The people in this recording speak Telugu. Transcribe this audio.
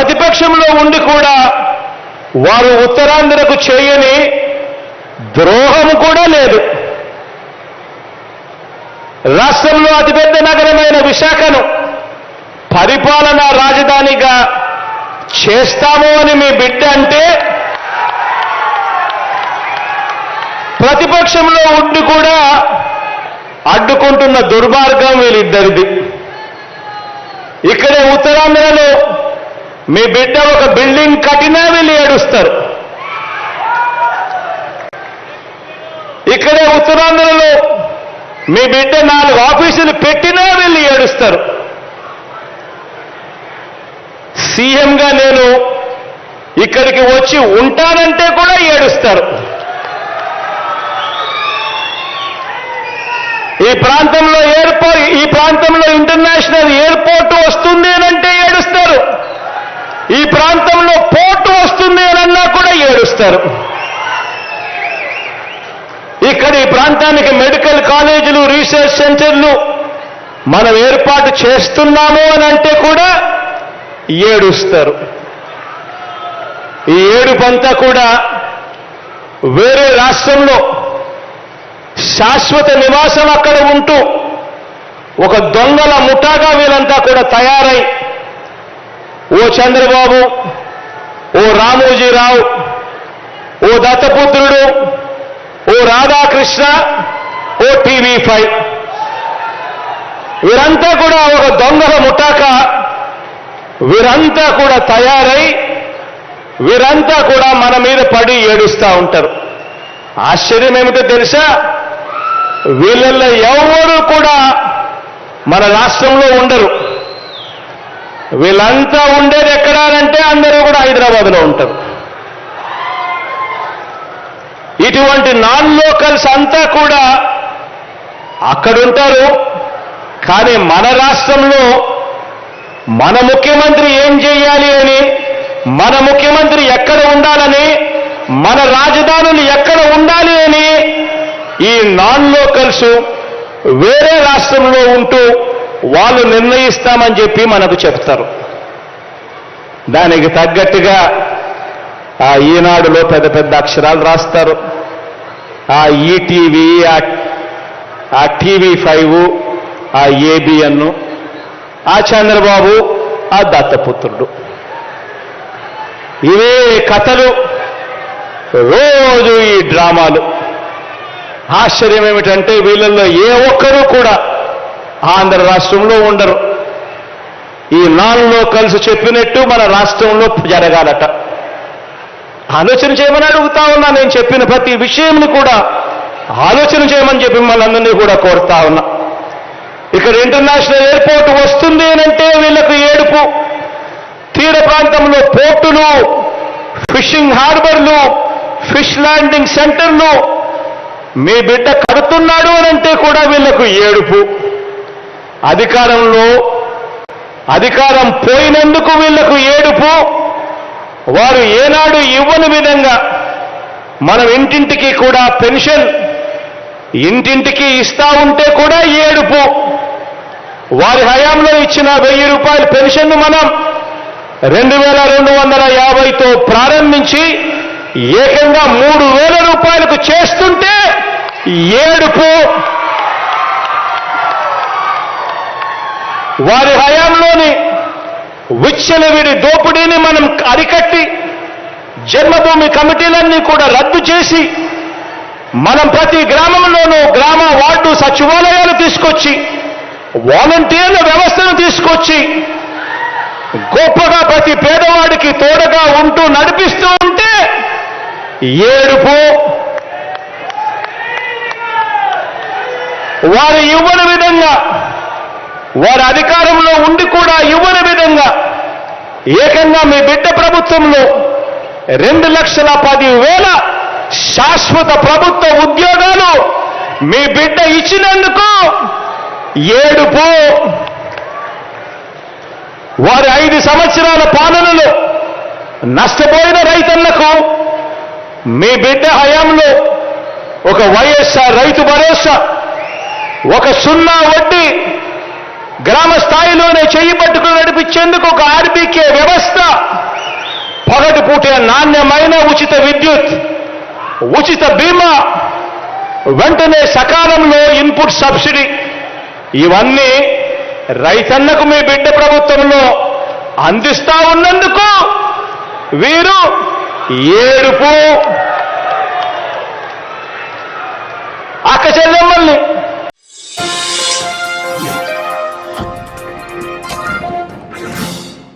ప్రతిపక్షంలో ఉండి కూడా వారు ఉత్తరాంధ్రకు చేయని ద్రోహం కూడా లేదు. రాష్ట్రంలో అతిపెద్ద నగరమైన విశాఖను పరిపాలనా రాజధానిగా చేస్తాము అని మీ బిడ్డ అంటే ప్రతిపక్షంలో ఉండి కూడా అడ్డుకుంటున్న దుర్మార్గం వీళ్ళిద్దరిది. ఇక్కడే ఉత్తరాంధ్రలో మీ బిడ్డ ఒక బిల్డింగ్ కట్టినా వీళ్ళు ఏడుస్తారు. ఇక్కడే ఉత్తరాంధ్రలో మీ బిడ్డ నాలుగు ఆఫీసులు పెట్టినా వీళ్ళు ఏడుస్తారు. సీఎంగా నేను ఇక్కడికి వచ్చి ఉంటానంటే కూడా ఏడుస్తారు. ఈ ప్రాంతంలో ఎయిర్పోర్ట్ ఈ ప్రాంతంలో ఇంటర్నేషనల్ ఎయిర్పోర్ట్ వస్తుంది అంటే ఏడుస్తారు ఈ ప్రాంతంలో పోర్టు వస్తుంది అని అన్నా కూడా ఇక్కడ ఈ ప్రాంతానికి మెడికల్ కాలేజీలు రీసెర్చ్ సెంటర్లు మనం ఏర్పాటు చేస్తున్నాము అని అంటే కూడా ఏడుస్తారు. ఈ ఏడుపంతా కూడా వేరే రాష్ట్రంలో శాశ్వత నివాసం అక్కడ ఉంటూ ఒక దొంగల ముఠాగా వీళ్ళంతా కూడా తయారై ఓ చంద్రబాబు ఓ రామోజీరావు ఓ దత్తపుత్రుడు ఓ రాధాకృష్ణ ఓ టీవీ ఫైవ్. వీరంతా కూడా ఒక దొంగల ముఠాక. వీరంతా కూడా తయారై వీరంతా కూడా మన మీద పడి ఏడుస్తూ ఉంటారు. ఆశ్చర్యం ఏమిటో తెలుసా? వీళ్ళల్లో ఎవరు కూడా మన రాష్ట్రంలో ఉండరు. వీళ్ళంతా ఉండేది ఎక్కడానంటే అందరూ కూడా హైదరాబాద్లో ఉంటారు. ఇటువంటి నాన్ లోకల్స్ అంతా కూడా అక్కడుంటారు. కానీ మన రాష్ట్రంలో మన ముఖ్యమంత్రి ఏం చేయాలి అని మన ముఖ్యమంత్రి ఎక్కడ ఉండాలని మన రాజధానులు ఎక్కడ ఉండాలి అని ఈ నాన్ లోకల్స్ వేరే రాష్ట్రంలో ఉంటూ వాళ్ళు నిర్ణయిస్తామని చెప్పి మనకు చెప్తారు. దానికి తగ్గట్టుగా ఆ ఈనాడులో పెద్ద పెద్ద అక్షరాలు రాస్తారు. ఆ ఈటీవీ ఆ టీవీ ఫైవ్ ఆ ఏబిఎన్ ఆ చంద్రబాబు ఆ దత్తపుత్రుడు. ఇవే కథలు. రోజు ఈ డ్రామాలు. ఆశ్చర్యం ఏమిటంటే వీళ్ళల్లో ఏ ఒక్కరూ కూడా ఆంధ్ర రాష్ట్రంలో ఉండరు. ఈ నాలుగులో కలిసి చెప్పినట్టు మన రాష్ట్రంలో జరగాలట. ఆలోచన చేయమని అడుగుతా ఉన్నా నేను చెప్పిన ప్రతి విషయంని కూడా ఆలోచన చేయమని చెప్పి మనందరినీ కూడా కోరుతా ఉన్నా. ఇక్కడ ఇంటర్నేషనల్ ఎయిర్పోర్ట్ వస్తుంది అనంటే వీళ్ళకు ఏడుపు. తీర ప్రాంతంలో పోర్టులు ఫిషింగ్ హార్బర్లు ఫిష్ ల్యాండింగ్ సెంటర్లు. మీ బిడ్డ కడుతున్నాడు అనంటే కూడా వీళ్ళకు ఏడుపు. అధికారంలో అధికారం పోయినందుకు వీళ్ళకు ఏడుపు. వారు ఏనాడు ఇవ్వని విధంగా మనం ఇంటింటికి కూడా పెన్షన్ ఇంటింటికి ఇస్తా ఉంటే కూడా ఏడుపు. వారి హయాంలో ఇచ్చిన వెయ్యి రూపాయల పెన్షన్ను మనం రెండు వేల రెండు వందల యాభైతో ప్రారంభించి ఏకంగా మూడు వేల రూపాయలకు చేస్తుంటే ఏడుపు. వారి హయాంలోని విచ్చలవిడి దోపిడీని మనం అరికట్టి జన్మభూమి కమిటీలన్నీ కూడా రద్దు చేసి మనం ప్రతి గ్రామంలోనూ గ్రామ వార్డు సచివాలయాలు తీసుకొచ్చి వాలంటీర్ల వ్యవస్థను తీసుకొచ్చి గొప్పగా ప్రతి పేదవాడికి తోడగా ఉంటూ నడిపిస్తూ ఉంటే ఏడుపు. వారు ఇవ్వని విధంగా వారి అధికారంలో ఉండి ఏకంగా మీ బిడ్డ ప్రభుత్వంలో రెండు లక్షల పది వేల శాశ్వత ప్రభుత్వ ఉద్యోగాలు మీ బిడ్డ ఇచ్చినందుకు ఏడుపు. వారి ఐదు సంవత్సరాల పాలనలో నష్టపోయిన రైతన్నకు మీ బిడ్డ హయాంలో ఒక వైఎస్ఆర్ రైతు భరోసా ఒక సున్నా వడ్డీ గ్రామ స్థాయిలోనే చెయ్యి పట్టుకుని నడిపించేందుకు ఇచ్చే నాణ్యమైన ఉచిత విద్యుత్ ఉచిత బీమా వెంటనే సకాలంలో ఇన్పుట్ సబ్సిడీ. ఇవన్నీ రైతన్నకు మీ బిడ్డ ప్రభుత్వంలో అందిస్తా ఉన్నందుకు వీరు ఏడుపు.